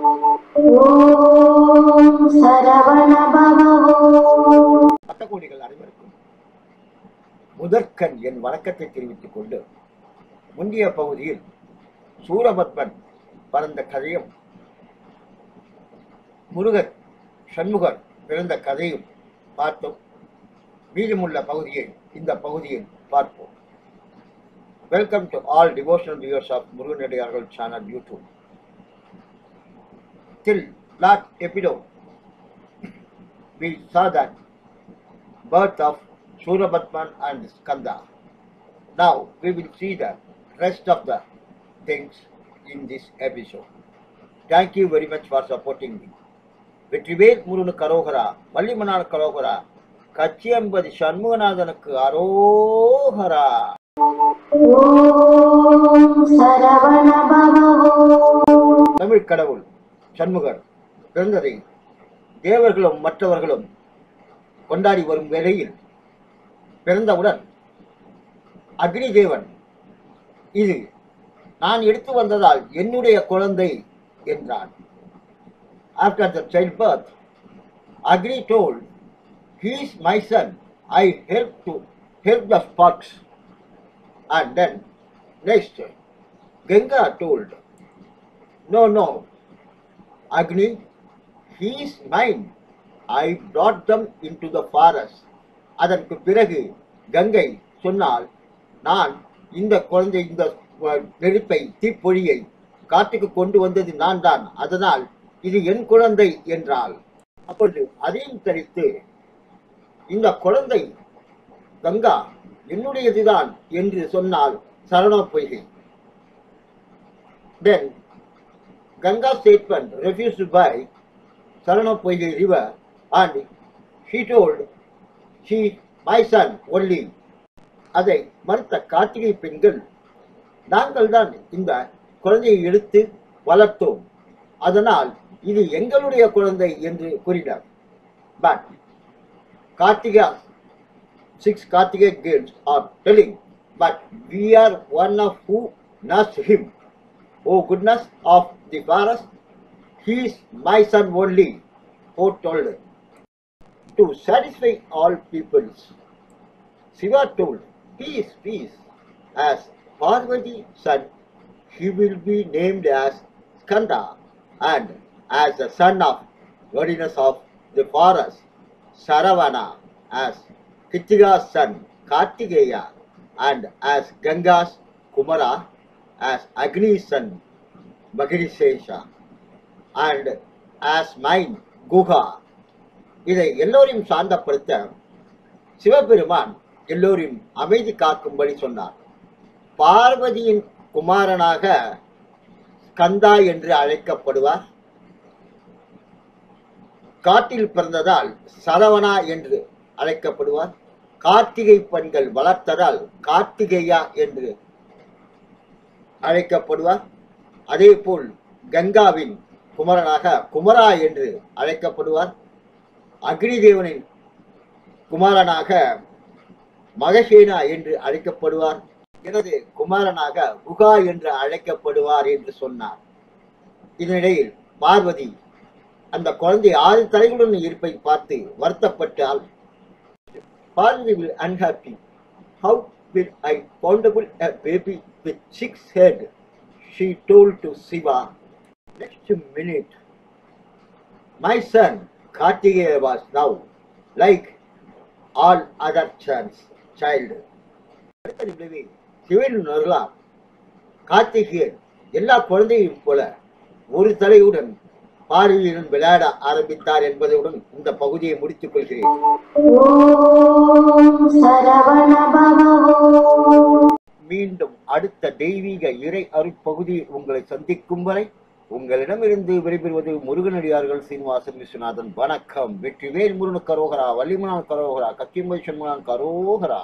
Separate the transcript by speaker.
Speaker 1: ஓம்
Speaker 2: அனைவருக்கும் முதற்கண் என் வணக்கத்தை தெரிவித்துக் கொண்டு முந்தைய பகுதியில் சூரபத்மன் பறந்த கதையும் முருகர் சண்முகர் பிறந்த கதையும் பார்த்தோம். மீதமுள்ள பகுதியை இந்த பகுதியில் பார்ப்போம். Welcome to all devotional viewers of முருகனடியார்கள் channel YouTube till last episode we saw that birth of Surabhatman and Skanda. Now we will see the rest of the things in this episode. Thank you very much for supporting me. Vetrivel முருகனு கரோகரா வள்ளிமனார் கரோகரா கச்சியம்பதி சண்முகநாதனுக்கு அரோகரா தமிழ் கடவுள் சண்முகர் பிறந்ததை தேவர்களும் மற்றவர்களும் கொண்டாடி வரும் வேளையில் பிறந்தவுடன் அக்னி தேவன் இது நான் எடுத்து வந்ததால் என்னுடைய குழந்தை என்றான். After the child birth Agni told he's my son I help to help the the and then next Ganga told no no no Agni, he is mine. I brought them into the forest. அதற்கு பிறகு கங்கை சொன்னால் நான் இந்த குழந்தை இந்த நெருப்பை தீப்பொழியை காட்டுக்கு கொண்டு வந்தது நான் தான் அதனால் இது என் குழந்தை என்றால் அப்பொழுது அதையும் தரித்து இந்த குழந்தை கங்கா என்னுடையதுதான் என்று சொன்னால் Saravana Poigai then Ganga's statement refused by Saranapoyge river and she told she my son ஒல்லி அதை மறுத்த கார்த்திகை பெண்கள் நாங்கள் தான் இந்த குழந்தையை எடுத்து வளர்த்தோம் அதனால் இது எங்களுடைய குழந்தை என்று கூறினார் but Karthika six Karthigai games are telling but we are one of who nurse him oh goodness of the forest, he is my son only, foretold. To satisfy all peoples, Shiva told, Peace, peace. As Parvati's son, he will be named as Skanda, and as the son of goddess of the forest, Saravana, as Kitiga's son, Kartikeya, and as Ganga's Kumara, as Agni's son, Magirisesha, and as mine Guha இதை எல்லோரையும் சாந்தப்படுத்த சிவபெருமான் எல்லோரையும் அமைதி காக்கும்படி சொன்னார். பார்வதியின் குமாரனாக கந்தா என்று அழைக்கப்படுவார். காட்டில் பிறந்ததால் சரவணா என்று அழைக்கப்படுவார். கார்த்திகை பெண்கள் வளர்த்ததால் கார்த்திகேயா என்று அழைக்கப்படுவார். அதேபோல் கங்காவின் குமரனாக குமரா என்று அழைக்கப்படுவார். அக்னி தேவனின் குமாரனாக மகசேனா என்று அழைக்கப்படுவார். எனது குமாரனாக குகா என்று அழைக்கப்படுவார் என்று சொன்னார். இதனிடையில் பார்வதி அந்த குழந்தை ஆறு தலைகளுடன் இருப்பை பார்த்து வருத்தப்பட்டால் Parvati will unhappy how will I foundable baby with six six she told to siva next minute my son kartikeya was now like all other sons child. அடுத்த சிவன் உணரலாம் கார்த்திகேயன் எல்லா குழந்தையும் போல ஒரு தலையுடன் பார்வையுடன் விளையாட ஆரம்பித்தார் என்பதுடன் இந்த பகுதியை முடித்துக் கொள்கிறேன். தெய்வீக இறை அருட்பகுதி உங்களை சந்திக்கும் வரை உங்களிடமிருந்து விடைபெறுவது முருகனடியார்கள் சீனிவாசன் விஸ்வநாதன். வணக்கம். வெற்றிவேல் முருகன் கரோகரா வள்ளிமனான் கரோகரா கத்தியம்பை சண்முனான் கரோகரா.